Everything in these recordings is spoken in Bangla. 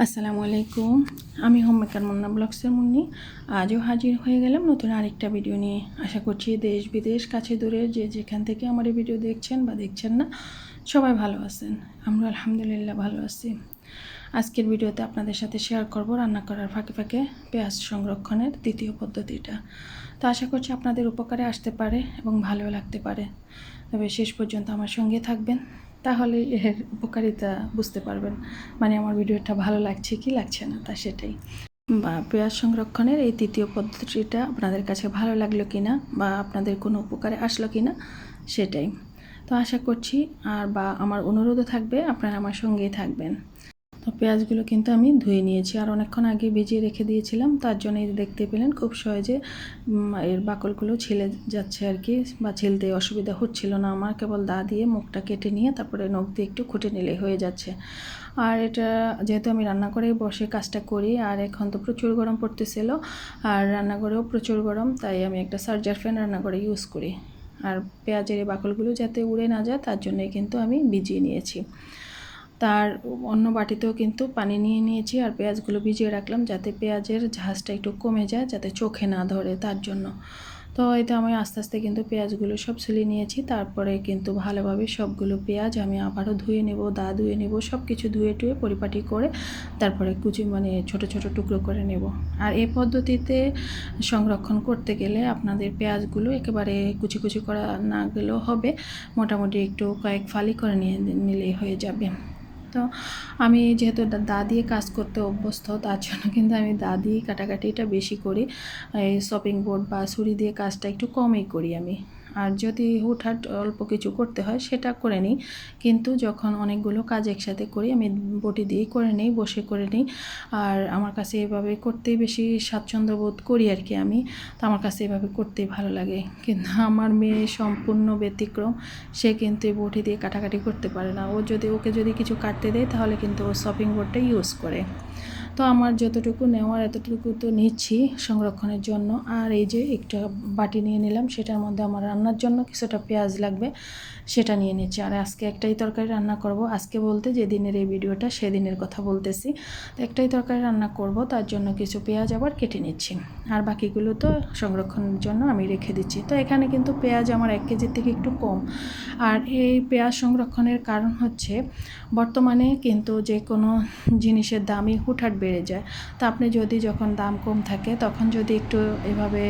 আসসালামু আলাইকুম। আমি হোমমেকার মুন্না ব্লগসের মুন্নি। আজও হাজির হয়ে গেলাম নতুন আরেকটা ভিডিও নিয়ে। আশা করছি দেশ বিদেশ, কাছে দূরে, যে যেখান থেকে আমার এই ভিডিও দেখছেন বা দেখছেন না, সবাই ভালো আছেন। আমরা আলহামদুলিল্লাহ ভালো আছি। আজকের ভিডিওতে আপনাদের সাথে শেয়ার করব রান্না করার ফাঁকে ফাঁকে পেঁয়াজ সংরক্ষণের দ্বিতীয় পদ্ধতিটা। তো আশা করছি আপনাদের উপকারে আসতে পারে এবং ভালো লাগতে পারে। তবে শেষ পর্যন্ত আমার সঙ্গে থাকবেন। তাহলে এর উপকারিতা বুঝতে পারবেন। মানে আমার ভিডিওটা ভালো লাগছে কি লাগছে না তা সেটাই। বা পেঁয়াজ সংরক্ষণের এই তৃতীয় পদ্ধতিটা আপনাদের কাছে ভালো লাগল কি না বা আপনাদের কোনো উপকারে আসলো কি না সেটাই। তো আশা করছি আর বা আমার অনুরোধও থাকবে, আপনারা আমার সঙ্গেই থাকবেন। তো পেঁয়াজগুলো কিন্তু আমি ধুয়ে নিয়েছি আর অনেকক্ষণ আগে ভিজিয়ে রেখে দিয়েছিলাম, তার জন্য দেখতে পেলেন খুব সহজে এর বাকলগুলো ছিলে যাচ্ছে আর কি, বা ছিলতে অসুবিধা হচ্ছিল না আমার, কেবল দা দিয়ে মুখটা কেটে নিয়ে তারপরে নখ দিয়ে একটু খুঁটে নিলে হয়ে যাচ্ছে। আর এটা যেহেতু আমি রান্না করে বসে কাজটা করি, আর এখন তো প্রচুর গরম পড়তেছিল, আর রান্নাঘরেও প্রচুর গরম, তাই আমি একটা সার্জার ফ্যান রান্নাঘরে ইউজ করি। আর পেঁয়াজের এই বাকলগুলো যাতে উড়ে না যায়, তার জন্যই কিন্তু আমি ভিজিয়ে নিয়েছি। তার অন্য বাটিতেও কিন্তু পানি নিয়ে নিয়েছি আর পেঁয়াজগুলো ভিজিয়ে রাখলাম যাতে পেঁয়াজের ঝাঁজটা একটু কমে যায়, যাতে চোখে না ধরে তার জন্য। তো তো আমি আস্তে আস্তে কিন্তু পেঁয়াজগুলো সব ছুলিয়ে নিয়েছি, তারপরে কিন্তু ভালোভাবে সবগুলো পেঁয়াজ আমি আবারও ধুয়ে নেব, দা ধুয়ে নেব সব কিছু ধুয়ে টুয়ে পরিপাটি করে তারপরে কুচি মানে ছোট ছোট টুকরো করে নেব। আর এই পদ্ধতিতে সংরক্ষণ করতে গেলে আপনাদের পেঁয়াজগুলো একেবারে কুচি কুচি করা না গেলেও হবে, মোটামুটি একটু কয়েক ফালি করে নিয়ে নিলেই হয়ে যাবে। তো আমি যেহেতু দা দিয়ে কাজ করতে অভ্যস্ত, তার জন্য কিন্তু আমি দা দিয়ে কাটাকাটিটা বেশি করি। এই শপিং বোর্ড বা ছুরি দিয়ে কাজটা একটু কমই করি আমি। আর যদি হুটহাট অল্প কিছু করতে হয়, সেটা করে নিই। কিন্তু যখন অনেকগুলো কাজ একসাথে করি, আমি বটি দিয়েই করে নিই, বসে করে নিই। আর আমার কাছে এভাবে করতেই বেশি স্বাচ্ছন্দ্য বোধ করি আর কি আমি। তো আমার কাছে এভাবে করতেই ভালো লাগে। কিন্তু আমার মেয়ে সম্পূর্ণ ব্যতিক্রম। সে কিন্তু এই বটি দিয়ে কাটাকাটি করতে পারে না। ও যদি, ওকে যদি কিছু কাটতে দেয়, তাহলে কিন্তু ও শপিং বোর্ডটা ইউজ করে। তো আমার যতটুকু নেওয়ার, এতটুকু তো নিচ্ছি সংরক্ষণের জন্য। আর এই যে একটা বাটি নিয়ে নিলাম, সেটার মধ্যে আমার রান্নার জন্য কিছুটা পেঁয়াজ লাগবে, সেটা নিয়ে নিচ্ছি। আর আজকে একটাই তরকারি রান্না করব। আজকে বলতে যে দিনের এই ভিডিওটা, সেদিনের কথা বলতেছি। তো একটাই তরকারি রান্না করব, তার জন্য কিছু পেঁয়াজ আবার কেটে নিচ্ছি। আর বাকিগুলো তো সংরক্ষণের জন্য আমি রেখে দিচ্ছি। তো এখানে কিন্তু পেঁয়াজ আমার এক কেজির থেকে একটু কম। আর এই পেঁয়াজ সংরক্ষণের কারণ হচ্ছে, বর্তমানে কিন্তু যে কোনো জিনিসের দামই হুটহাট বেড়ে যায়। তো আপনি যদি যখন দাম কম থাকে, তখন যদি একটু এভাবে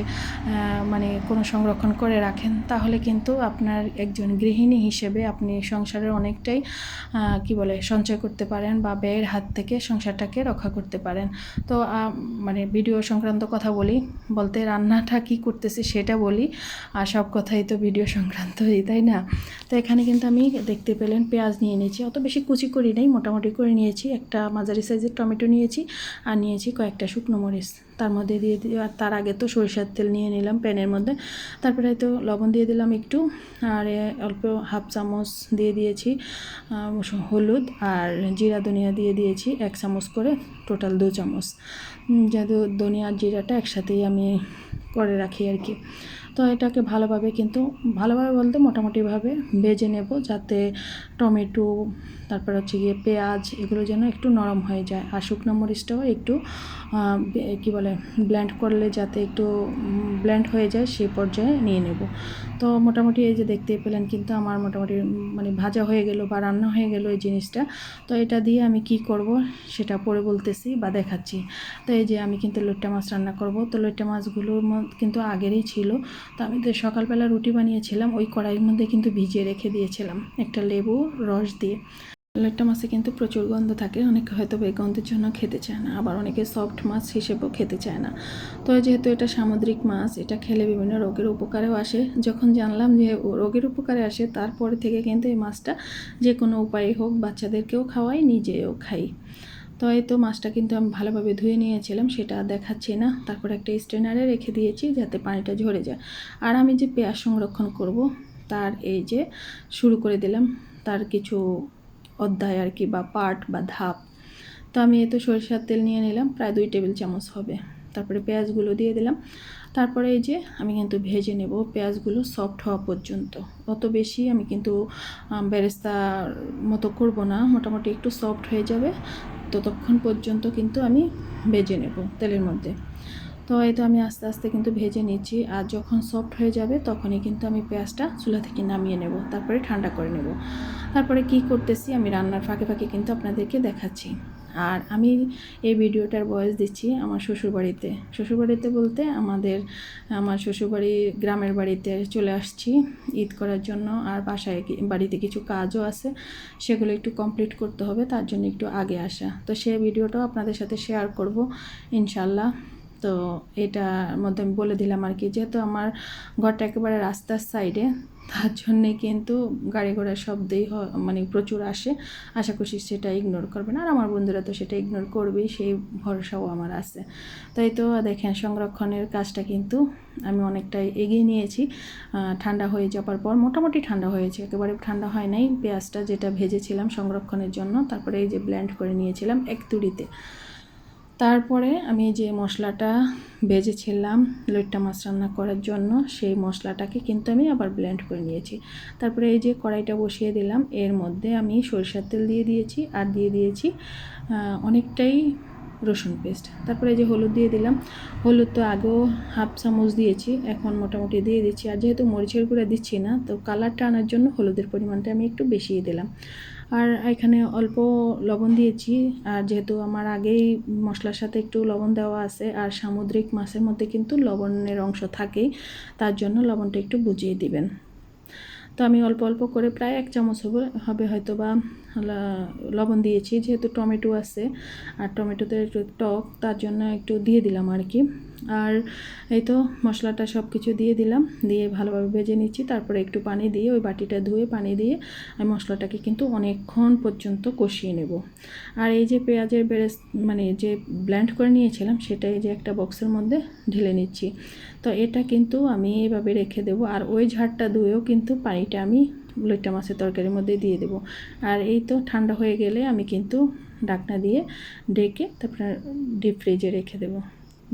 মানে কোনো সংরক্ষণ করে রাখেন, তাহলে কিন্তু আপনার একজন গৃহিণী হিসেবে আপনি সংসারের অনেকটাই কি বলে, সঞ্চয় করতে পারেন বা ব্যয়ের হাত থেকে সংসারটাকে রক্ষা করতে পারেন। তো মানে ভিডিও সংক্রান্ত কথা বলি, বলতে রান্নাটা কি করতেছি সেটা বলি, আর সব কথাই তো ভিডিও সংক্রান্তই, তাই না? তো এখানে কিন্তু আমি দেখতে পেলেন পেঁয়াজ নিয়ে নিয়েছি। অত বেশি কুচি করি নাই, মোটামুটি করে নিয়েছি। একটা মাঝারি সাইজের টমেটো নিয়েছি। আর নিয়েছি কয়েকটা শুকনো মরিচ। তার মধ্যে দিয়ে দিয়ে আর তার আগে তো সরিষার তেল নিয়ে নিলাম প্যানের মধ্যে। তারপরে হয়তো লবণ দিয়ে দিলাম একটু। আর অল্প হাফ চামচ দিয়ে দিয়েছি হলুদ আর জিরা ধনিয়া দিয়ে দিয়েছি এক চামচ করে, টোটাল দু চামচ। যেহেতু ধনিয়া আর জিরাটা একসাথেই আমি করে রাখি আর কি। তো এটাকে ভালোভাবে কিন্তু, ভালোভাবে বলতে মোটামুটিভাবে ভেজে নেব যাতে টমেটো, তারপর হচ্ছে গিয়ে পেঁয়াজ এগুলো যেন একটু নরম হয়ে যায়। আর শুকনো মরিচটাও একটু কি বলে ব্ল্যান্ড করলে যাতে একটু ব্ল্যান্ড হয়ে যায় সেই পর্যায়ে নিয়ে নেব। তো মোটামুটি এই যে দেখতেই পেলেন কিন্তু আমার মোটামুটি মানে ভাজা হয়ে গেল বা রান্না হয়ে গেল এই জিনিসটা। তো এটা দিয়ে আমি কি করব সেটা পরে বলতেছি বা দেখাচ্ছি। তো এই যে আমি কিন্তু লোট্টা মাছ রান্না করব। তো লোট্টা মাছগুলো কিন্তু আগেরই ছিল। তো আমি তো সকালবেলা রুটি বানিয়েছিলাম, ওই কড়াইয়ের মধ্যে কিন্তু ভিজিয়ে রেখে দিয়েছিলাম একটা লেবু রস দিয়ে। লেট্টা মাছে কিন্তু প্রচুর গন্ধ থাকে, অনেকে হয়তো এই গন্ধের জন্য খেতে চায় না, আবার অনেকে সফট মাছ হিসেবেও খেতে চায় না। তো যেহেতু এটা সামুদ্রিক মাছ, এটা খেলে বিভিন্ন রোগের উপকারেও আসে। যখন জানলাম যে রোগের উপকারে আসে, তারপরে থেকে কিন্তু এই মাছটা যে কোনো উপায়ে হোক, বাচ্চাদেরকেও খাওয়াই, নিজেও খাই। তো এই তো মাছটা কিন্তু আমি ভালোভাবে ধুয়ে নিয়েছিলাম, সেটা দেখাচ্ছি না। তারপর একটা স্ট্রেনারে রেখে দিয়েছি, যাতে পানিটা ঝরে যায়। আর আমি যে পেঁয়াজ সংরক্ষণ করব, তার এই যে শুরু করে দিলাম, তার কিছু অধ্যায় আর কি, বা পার্ট বা ধাপ। তো আমি এতো সরিষার তেল নিয়ে নিলাম, প্রায় দুই টেবিল চামচ হবে। তারপরে পেঁয়াজগুলো দিয়ে দিলাম। তারপরে এই যে আমি কিন্তু ভেজে নেব, পেঁয়াজগুলো সফট হওয়া পর্যন্ত। অত বেশি আমি কিন্তু বেরেস্তার মতো করব না, মোটামুটি একটু সফট হয়ে যাবে। ততক্ষণ পর্যন্ত কিন্তু আমি ভেজে নেব তেলের মধ্যে। তো এই তো আমি আস্তে আস্তে কিন্তু ভেজে নিচ্ছি। আর যখন সফট হয়ে যাবে তখনই কিন্তু আমি পেঁয়াজটা চুলা থেকে নামিয়ে নেব। তারপরে ঠান্ডা করে নেব। তারপরে কি করতেছি আমি রান্নার ফাঁকে ফাঁকে কিন্তু আপনাদেরকে দেখাচ্ছি। আর আমি এই ভিডিওটার বয়স দিচ্ছি আমার শ্বশুরবাড়িতে। শ্বশুরবাড়িতে বলতে আমাদের, আমার শ্বশুরবাড়ি গ্রামের বাড়িতে চলে আসছি ঈদ করার জন্য। আর বাসায় বাড়িতে কিছু কাজও আছে, সেগুলো একটু কমপ্লিট করতে হবে, তার জন্য একটু আগে আসা। তো সেই ভিডিওটাও আপনাদের সাথে শেয়ার করব, ইনশাল্লাহ। তো এটার মধ্যে আমি বলে দিলাম আর কি, যেহেতু আমার ঘরটা একেবারে রাস্তার সাইডে তার জন্যে কিন্তু গাড়ি ঘোড়ার শব্দেই মানে প্রচুর আসে। আশা করছি সেটা ইগনোর করবে না। আর আমার বন্ধুরা তো সেটা ইগনোর করবেই, সেই ভরসাও আমার আছে। তাই তো দেখেন, সংরক্ষণের কাজটা কিন্তু আমি অনেকটাই এগিয়ে নিয়েছি। ঠান্ডা হয়ে যাওয়ার পর, মোটামুটি ঠান্ডা হয়েছে, একেবারে ঠান্ডা হয় নাই। পেঁয়াজটা যেটা ভেজেছিলাম সংরক্ষণের জন্য, তারপরে এই যে ব্ল্যান্ড করে নিয়েছিলাম এক তুড়িতে। তারপরে আমি যে মশলাটা ভেজেছিলাম লইট্টা মাছ রান্না করার জন্য, সেই মশলাটাকে কিন্তু আমি আবার ব্লেন্ড করে নিয়েছি। তারপরে এই যে কড়াইটা বসিয়ে দিলাম, এর মধ্যে আমি সরিষার তেল দিয়ে দিয়েছি আর দিয়ে দিয়েছি অনেকটাই রসুন পেস্ট তারপরে যে হলুদ দিয়ে দিলাম, হলুদ তো আগেও হাফ চামচ দিয়েছি, এখন মোটামুটি দিয়ে দিচ্ছি। আর যেহেতু মরিচের গুঁড়া দিচ্ছি না, তো কালারটা আনার জন্য হলুদের পরিমাণটা আমি একটু বেশিয়ে দিলাম। আর এখানে অল্প লবণ দিয়েছি। আর যেহেতু আমার আগেই মশলার সাথে একটু লবণ দেওয়া আছে, আর সামুদ্রিক মাছের মধ্যে কিন্তু লবণের অংশ থাকেই, তার জন্য লবণটা একটু বুঝিয়ে দিবেন। তো আমি অল্প অল্প করে প্রায় এক চামচ হবে হয়তো বা লবণ দিয়েছি, যেহেতু টমেটো আছে। আর টমেটোতে একটু টক, তার জন্য একটু দিয়ে দিলাম আর কি। আর এই তো মশলাটা সব কিছু দিয়ে দিলাম, দিয়ে ভালোভাবে ভেজে নিচ্ছি। তারপরে একটু পানি দিয়ে ওই বাটিটা ধুয়ে পানি দিয়ে আমি মশলাটাকে কিন্তু অনেকক্ষণ পর্যন্ত কষিয়ে নেব। আর এই যে পেঁয়াজের বেরেস মানে যে ব্ল্যান্ড করে নিয়েছিলাম সেটাই যে একটা বক্সের মধ্যে ঢেলে নিচ্ছি। তো এটা কিন্তু আমি এভাবে রেখে দেবো। আর ওই ঝাড়টা ধুয়েও কিন্তু পানিটা আমি লইট্টা মাছের তরকারির মধ্যে দিয়ে দেব। আর এই তো ঠান্ডা হয়ে গেলে আমি কিন্তু ডাকনা দিয়ে ডেকে তারপরে ডিপ ফ্রিজে রেখে দেবো।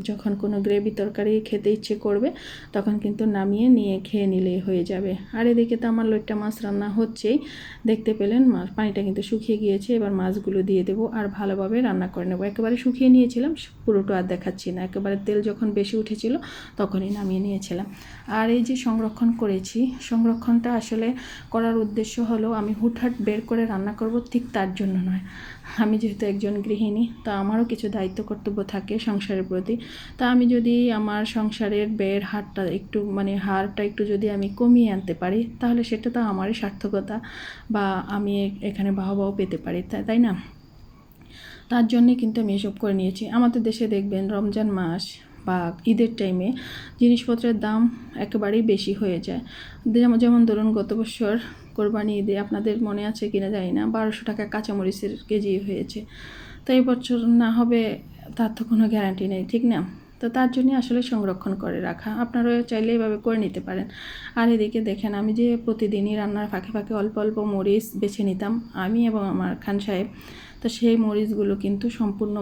যখন কোনো গ্রেভি তরকারি খেতে ইচ্ছে করবে, তখন কিন্তু নামিয়ে নিয়ে খেয়ে নিলেই হয়ে যাবে। আর এদিকে তো আমার লইট্টা মাছ রান্না হচ্ছেই। দেখতে পেলেন মাছ, পানিটা কিন্তু শুকিয়ে গিয়েছে, এবার মাছগুলো দিয়ে দেবো আর ভালোভাবে রান্না করে নেব। একেবারে শুকিয়ে নিয়েছিলাম, পুরোটা আর দেখাচ্ছি না। একেবারে তেল যখন বেশি উঠেছিল, তখনই নামিয়ে নিয়েছিলাম। আর এই যে সংরক্ষণ করেছি, সংরক্ষণটা আসলে করার উদ্দেশ্য হলো আমি হুটহাট বের করে রান্না করব ঠিক তার জন্য নয়। আমি যেহেতু একজন গৃহিণী, তা আমারও কিছু দায়িত্ব কর্তব্য থাকে সংসারের প্রতি। তা আমি যদি আমার সংসারের ব্যয়ের হারটা একটু মানে হারটা একটু যদি আমি কমিয়ে আনতে পারি, তাহলে সেটা তো আমারই সার্থকতা বা আমি এখানে বাহবাও পেতে পারি তাই না? তার জন্যে কিন্তু আমি এসব করে নিয়েছি। আমাদের দেশে দেখবেন রমজান মাস বা ঈদের টাইমে জিনিসপত্রের দাম একেবারেই বেশি হয়ে যায়। যেমন ধরুন গত বছর কোরবানি ঈদে আপনাদের মনে আছে কিনা জানি না। বারোশো টাকা কাঁচামরিচের কেজি হয়েছে। তো এই বছর না হবে, তার তো কোনো গ্যারান্টি নেই, ঠিক না? তো তার জন্যই আসলে সংরক্ষণ করে রাখা। আপনারা চাইলে এভাবে করে নিতে পারেন। আর এদিকে দেখেন, আমি যে প্রতিদিনই রান্নার ফাঁকে ফাঁকে অল্প অল্প মরিচ বেছে নিতাম, আমি এবং আমার খান সাহেব, তো সেই মরিচগুলো কিন্তু সম্পূর্ণ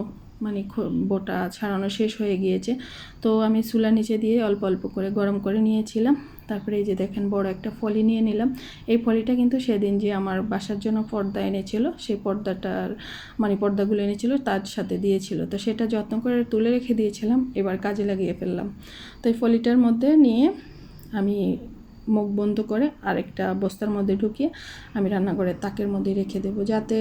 মানে বোটা ছাড়ানো শেষ হয়ে গিয়েছে। তো আমি চুলা নিচে দিয়ে অল্প অল্প করে গরম করে নিয়েছিলাম। তারপরে এই যে দেখেন বড় একটা ফলি নিয়ে নিলাম। এই ফলিটা কিন্তু সেদিন যে আমার বাসার জন্য পর্দা এনেছিল, সেই পর্দাটার মানে পর্দাগুলো এনেছিল, তার সাথে দিয়েছিল। তো সেটা যত্ন করে তুলে রেখে দিয়েছিলাম, এবার কাজে লাগিয়ে ফেললাম। তো এই ফলিটার মধ্যে নিয়ে আমি মুখ বন্ধ করে আরেকটা বস্তার মধ্যে ঢুকিয়ে আমি রান্নাঘরের তাকের মধ্যে রেখে দেবো। যাতে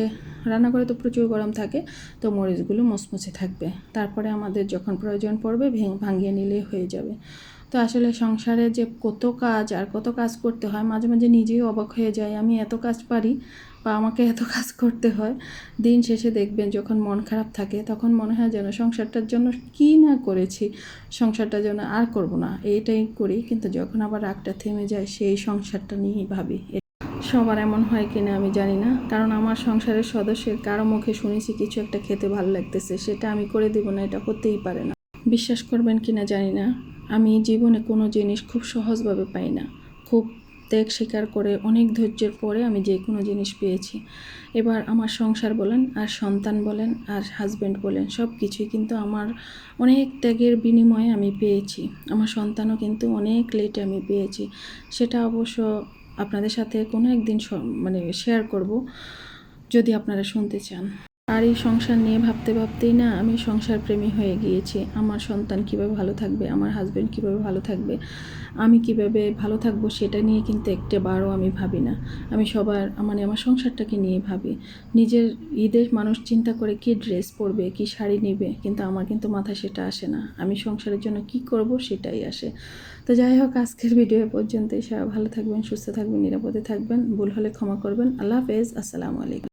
রান্নাঘরে তো প্রচুর গরম থাকে, তো মরিচগুলো মুচমুচে থাকবে। তারপরে আমাদের যখন প্রয়োজন পড়বে ভেঙে ভাঙিয়ে নিলেই হয়ে যাবে। তো আসলে সংসারে যে কত কাজ আর কত কাজ করতে হয়, মাঝে মাঝে নিজেই অবাক হয়ে যায় আমি এত কাজ পারি বা আমাকে এত কাজ করতে হয়। দিন শেষে দেখবেন যখন মন খারাপ থাকে, তখন মনে হয় যেন সংসারটার জন্য কী না করেছি সংসারটার জন্য আর করব না এইটাই করি। কিন্তু যখন আবার রাগটা থেমে যায়, সেই সংসারটা নিয়েই ভাবি। সবার এমন হয় কিনা আমি জানি না, কারণ আমার সংসারের সদস্যের কারও মুখে শুনেছি কিছু একটা খেতে ভালো লাগতেছে, সেটা আমি করে দেবো না, এটা হতেই পারে না। বিশ্বাস করবেন কিনা জানি না। আমি জীবনে কোনো জিনিস খুব সহজভাবে পাই না। খুব ত্যাগ স্বীকার করে অনেক ধৈর্যের পরে আমি যে কোনো জিনিস পেয়েছি। এবার আমার সংসার বলেন, আর সন্তান বলেন, আর হাজব্যান্ড বলেন, সব কিছুই কিন্তু আমার অনেক ত্যাগের বিনিময়ে আমি পেয়েছি। আমার সন্তানও কিন্তু অনেক লেটে আমি পেয়েছি। সেটা অবশ্য আপনাদের সাথে কোনো একদিন মানে শেয়ার করব, যদি আপনারা শুনতে চান। আর এই সংসার নিয়ে ভাবতে ভাবতেই না আমি সংসার প্রেমী হয়ে গিয়েছি। আমার সন্তান কীভাবে ভালো থাকবে? আমার হাজব্যান্ড কীভাবে ভালো থাকবে? আমি কীভাবে ভালো থাকব সেটা নিয়ে কিন্তু একটা বারও আমি ভাবি না। আমি সবার মানে আমার সংসারটাকে নিয়ে ভাবি। নিজের ঈদের মানুষ চিন্তা করে কি ড্রেস পরবে, কি শাড়ি নেবে, কিন্তু আমার কিন্তু মাথায় সেটা আসে না। আমি সংসারের জন্য কি করব সেটাই আসে। তো যাই হোক, আজকের ভিডিও পর্যন্তই। সবাই ভালো থাকবেন, সুস্থ থাকবেন, নিরাপদে থাকবেন। ভুল হলে ক্ষমা করবেন। আল্লাহ হাফেজ। আসসালামু আলাইকুম।